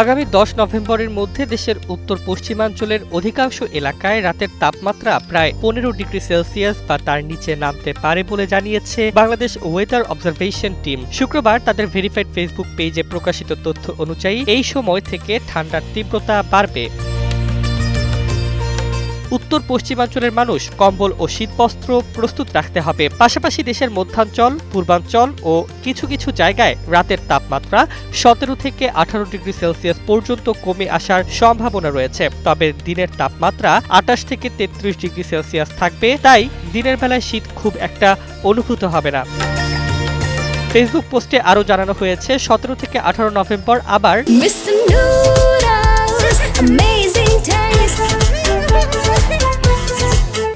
আগামী দশ নভেম্বরের মধ্যে দেশের উত্তর পশ্চিমাঞ্চলের অধিকাংশ এলাকায় রাতের তাপমাত্রা প্রায় পনেরো ডিগ্রি সেলসিয়াস বা তার নিচে নামতে পারে বলে জানিয়েছে বাংলাদেশ ওয়েদার অবজারভেশন টিম। শুক্রবার তাদের ভেরিফাইড ফেসবুক পেজে প্রকাশিত তথ্য অনুযায়ী এই সময় থেকে ঠান্ডার তীব্রতা বাড়বে। উত্তর পশ্চিমাঞ্চলের মানুষ কম্বল ও শীতবস্ত্র প্রস্তুত রাখতে হবে। পাশাপাশি দেশের মধ্যাঞ্চল, পূর্বাঞ্চল ও কিছু কিছু জায়গায় রাতের তাপমাত্রা সতেরো থেকে আঠারো ডিগ্রি সেলসিয়াস পর্যন্ত কমে আসার সম্ভাবনা রয়েছে। তবে দিনের তাপমাত্রা আটাশ থেকে তেত্রিশ ডিগ্রি সেলসিয়াস থাকবে, তাই দিনের বেলায় শীত খুব একটা অনুভূত হবে না। ফেসবুক পোস্টে আরও জানানো হয়েছে, সতেরো থেকে আঠারো নভেম্বর আবার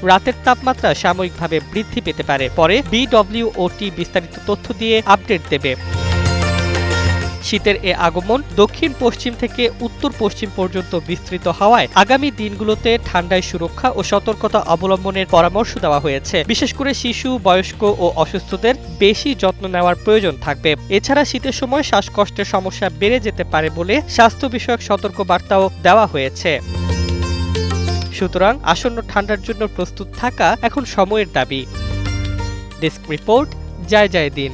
রাতের তাপমাত্রা সাময়িকভাবে বৃদ্ধি পেতে পারে। পরে বিডব্লিউওটি বিস্তারিত তথ্য দিয়ে আপডেট দেবে। শীতের এ আগমন দক্ষিণ, পশ্চিম থেকে উত্তর, পশ্চিম পর্যন্ত বিস্তৃত হওয়ায় আগামী দিনগুলোতে ঠান্ডায় সুরক্ষা ও সতর্কতা অবলম্বনের পরামর্শ দেওয়া হয়েছে। বিশেষ করে শিশু, বয়স্ক ও অসুস্থদের বেশি যত্ন নেওয়ার প্রয়োজন থাকবে। এছাড়া শীতের সময় শ্বাসকষ্টের সমস্যা বেড়ে যেতে পারে বলে স্বাস্থ্য বিষয়ক সতর্ক বার্তাও দেওয়া হয়েছে। সুতরাং আসন্ন ঠান্ডার জন্য প্রস্তুত থাকা এখন সময়ের দাবি। ডেস্ক রিপোর্ট জয় জয় দিন।